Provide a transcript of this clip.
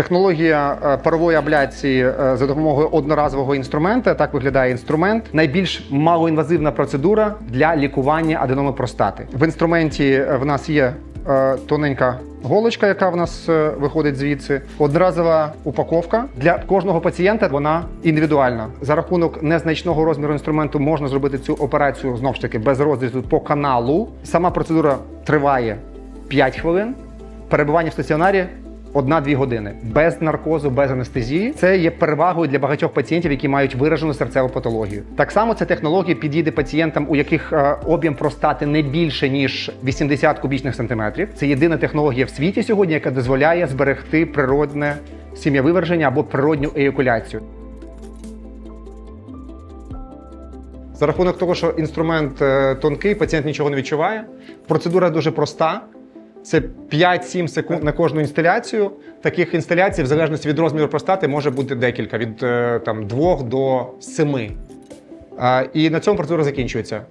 Технологія е, парової абляції е, за допомогою одноразового інструмента. Так виглядає інструмент. Найбільш малоінвазивна процедура для лікування аденоми простати. В інструменті е, в нас є тоненька голочка, яка в нас виходить звідси. Одноразова упаковка для кожного пацієнта. Вона індивідуальна. За рахунок незначного розміру інструменту можна зробити цю операцію знову ж таки без розрізу по каналу. Сама процедура триває 5 хвилин. Перебування в стаціонарі 1-2 години без наркозу, без анестезії. Це є перевагою для багатьох пацієнтів, які мають виражену серцеву патологію. Так само ця технологія підійде пацієнтам, у яких е, об'єм простати не більше ніж 80 кубічних сантиметрів. Це єдина технологія в світі сьогодні, яка дозволяє зберегти природне сім'явиверження або природню еякуляцію. За рахунок того, що інструмент е, тонкий, пацієнт нічого не відчуває. Процедура дуже проста. Це 5-7 секунд на кожну інсталяцію. Таких інсталяцій, в залежності від розміру простати, може бути декілька від е, там, 2 до 7. І на цьому процедура закінчується.